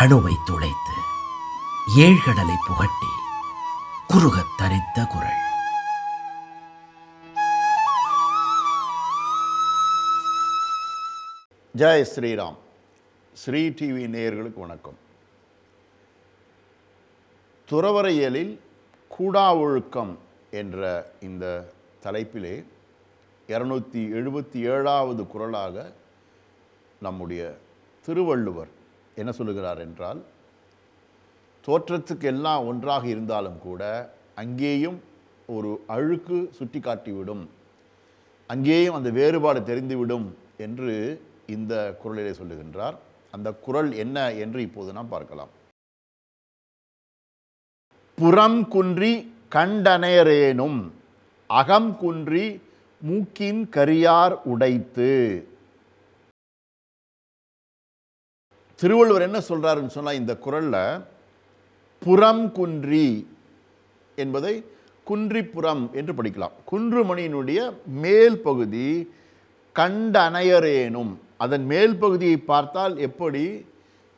அணுவை துளைத்து ஏழ்கடலை புகட்டி குறுகத் தரித்த குரல். ஜெய் ஸ்ரீராம். ஸ்ரீ டிவி நேயர்களுக்கு வணக்கம். துறவரையலில் கூடா ஒழுக்கம் என்ற இந்த தலைப்பிலே இரநூத்தி எழுபத்தி ஏழாவது குரலாக நம்முடைய திருவள்ளுவர் என்ன சொல்லுகிறார் என்றால் தோற்றத்துக்கு எல்லாம் ஒன்றாக இருந்தாலும் கூட அங்கேயும் ஒரு அழுக்கு சுட்டி காட்டிவிடும் அங்கேயும் அந்த வேறுபாடு தெரிந்துவிடும் என்று இந்த குரலிலே சொல்லுகின்றார். அந்த குரல் என்ன என்று இப்போது நாம் பார்க்கலாம். புறம் குன்றி கண்டனையரேனும் அகம் குன்றி மூக்கின் கரியார் உடைத்து திருவள்ளுவர் என்ன சொல்கிறாருன்னு சொன்னால் இந்த குரலில் புறம் குன்றி என்பதை குன்றிப்புறம் என்று படிக்கலாம். குன்றுமணியினுடைய மேல் பகுதி கண்டனையரேனும் அதன் மேல் பகுதியை பார்த்தால் எப்படி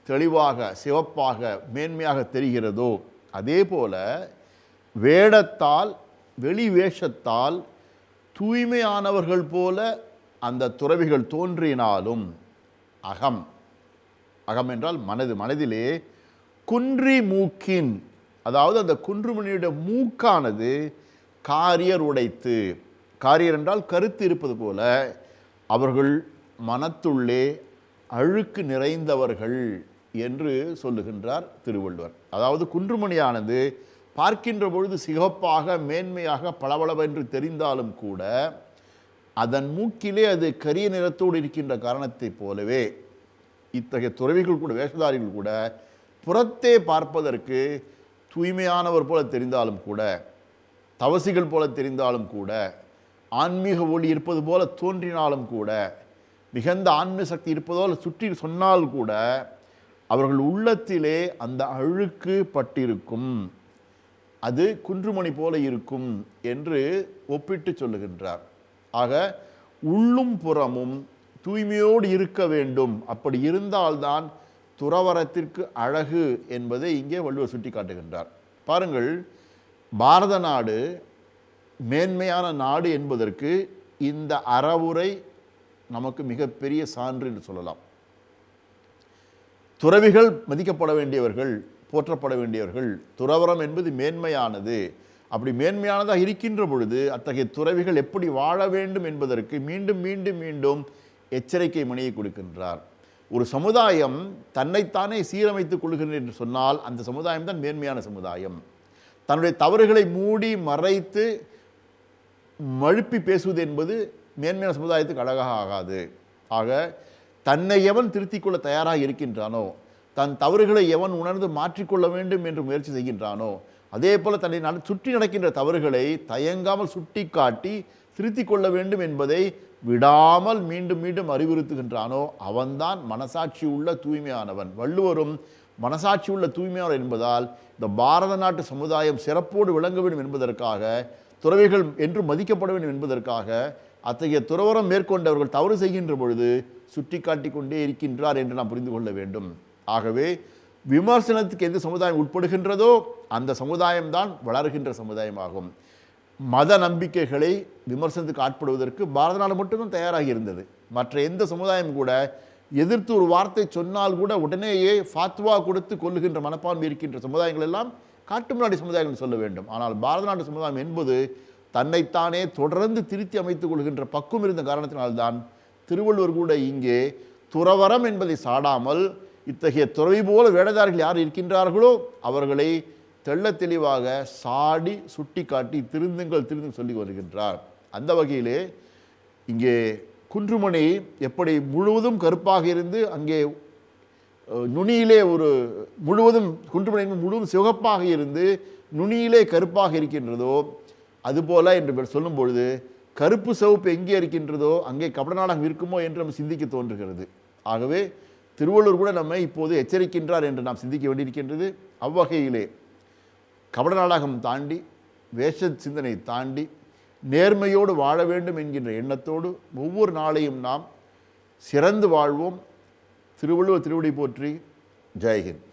தெளிவாக சிவப்பாக மேன்மையாக தெரிகிறதோ அதே போல வேடத்தால் வெளி வேஷத்தால் தூய்மையானவர்கள் போல அந்த துறவிகள் தோன்றினாலும் அகம். அகம் என்றால் மனது மனதிலே குன்றி மூக்கின் அதாவது அந்த குன்றுமணியுடைய மூக்கானது காரியர் உடைத்து காரியர் என்றால் கருத்து இருப்பது போல அவர்கள் மனத்துள்ளே அழுக்கு நிறைந்தவர்கள் என்று சொல்லுகின்றார் திருவள்ளுவர். அதாவது குன்றுமணியானது பார்க்கின்ற பொழுது சிகப்பாக மேன்மையாக பளபளவென்று தெரிந்தாலும் கூட அதன் மூக்கிலே அது கரிய நிறத்தோடு இருக்கின்ற காரணத்தைப் போலவே இத்தகைய துறவிகள் கூட வேஷதாரிகள் கூட புறத்தே பார்ப்பதற்கு தூய்மையானவர் போல தெரிந்தாலும் கூட தவசிகள் போல தெரிந்தாலும் கூட ஆன்மீக ஒளி இருப்பது போல தோன்றினாலும் கூட மிகுந்த ஆன்மீக சக்தி இருப்பதோல சுற்றி சொன்னால் கூட அவர்கள் உள்ளத்திலே அந்த அழுக்கு பட்டிருக்கும். அது குன்றுமணி போல இருக்கும் என்று ஒப்பிட்டு சொல்லுகின்றார். ஆக உள்ளும் புறமும் தூய்மையோடு இருக்க வேண்டும். அப்படி இருந்தால்தான் துறவரத்திற்கு அழகு என்பதை இங்கே வள்ளுவர் சுட்டி காட்டுகின்றார் பாருங்கள் பாரத நாடு மேன்மையான நாடு என்பதற்கு இந்த அறவுரை நமக்கு மிகப்பெரிய சான்று என்று சொல்லலாம். துறவிகள் மதிக்கப்பட வேண்டியவர்கள் போற்றப்பட வேண்டியவர்கள் துறவரம் என்பது மேன்மையானது. அப்படி மேன்மையானதாக இருக்கின்ற பொழுது அத்தகைய துறவிகள் எப்படி வாழ வேண்டும் என்பதற்கு மீண்டும் மீண்டும் மீண்டும் எச்சரிக்கை மணியை கொடுக்கின்றார். ஒரு சமுதாயம் தன்னைத்தானே சீரமைத்துக் கொள்கின்றேன் என்று சொன்னால் அந்த சமுதாயம் தான் மேன்மையான சமுதாயம். தன்னுடைய தவறுகளை மூடி மறைத்து மழுப்பி பேசுவது என்பது மேன்மையான சமுதாயத்துக்கு அழகாக ஆகாது. ஆக தன்னை எவன் திருத்திக் கொள்ள தயாராக இருக்கின்றானோ தன் தவறுகளை எவன் உணர்ந்து மாற்றிக்கொள்ள வேண்டும் என்று முயற்சி செய்கின்றானோ அதே போல் தன்னை சுற்றி நடக்கின்ற தவறுகளை தயங்காமல் சுட்டி காட்டி திருத்திக் கொள்ள வேண்டும் என்பதை விடாமல் மீண்டும் மீண்டும் அறிவுறுத்துகின்றானோ அவன்தான் மனசாட்சி உள்ள தூய்மையானவன். வள்ளுவரும் மனசாட்சி உள்ள தூய்மையானவர் என்பதால் இந்த பாரத நாட்டு சமுதாயம் சிறப்போடு விளங்க வேண்டும் என்பதற்காக துறவிகள் என்று மதிக்கப்பட வேண்டும் என்பதற்காக அத்தகைய துறவரம் மேற்கொண்டவர்கள் தவறு செய்கின்ற பொழுது சுட்டி காட்டி கொண்டே இருக்கின்றார் என்று நாம் புரிந்து கொள்ள வேண்டும். ஆகவே விமர்சனத்துக்கு எந்த சமுதாயம் உட்படுகின்றதோ அந்த சமுதாயம்தான் வளர்கின்ற சமுதாயமாகும். மத நம்பிக்கைகளை விமர்சனத்துக்கு ஆட்படுவதற்கு பாரத நாடு மட்டும்தான் தயாராகி இருந்தது. மற்ற எந்த சமுதாயம் கூட எதிர்த்து ஒரு வார்த்தை சொன்னால் கூட உடனேயே ஃபாத்வா கொடுத்து கொள்ளுகின்ற மனப்பான்மை இருக்கின்ற சமுதாயங்கள் எல்லாம் காட்டு முன்னாடி சமுதாயங்கள் சொல்ல வேண்டும். ஆனால் பாரத நாட்டு சமுதாயம் என்பது தன்னைத்தானே தொடர்ந்து திருத்தி அமைத்துக் கொள்கின்ற பக்குவம் இருந்த காரணத்தினால்தான் திருவள்ளுவர் கூட இங்கே துறவரம் என்பதை சாடாமல் இத்தகைய துறவி போல வேடதாரிகள் யார் இருக்கின்றார்களோ அவர்களை தெள்ள தெளிவாக சாடி சுட்டி காட்டி திருந்துங்கள் திருந்து சொல்லி வருகின்றார். அந்த வகையிலே இங்கே குன்றுமணி எப்படி முழுவதும் கருப்பாக இருந்து அங்கே நுனியிலே ஒரு முழுவதும் குன்றுமணி முழுவதும் சிவப்பாக இருந்து நுனியிலே கருப்பாக இருக்கின்றதோ அதுபோல என்று சொல்லும் பொழுது கருப்பு சிவப்பு எங்கே இருக்கின்றதோ அங்கே கபடநாடகம் இருக்குமோ என்று நம்ம சிந்திக்க தோன்றுகிறது. ஆகவே திருவள்ளுவர் கூட நம்மை இப்போது எச்சரிக்கின்றார் என்று நாம் சிந்திக்க வேண்டியிருக்கின்றது. அவ்வகையிலே கபட நாடகம் தாண்டி வேஷ சிந்தனை தாண்டி நேர்மையோடு வாழ வேண்டும் என்கின்ற எண்ணத்தோடு ஒவ்வொரு நாளையும் நாம் சிறந்து வாழ்வோம். திருவள்ளுவர் திருவடி போற்றி. ஜெயஹிந்த்.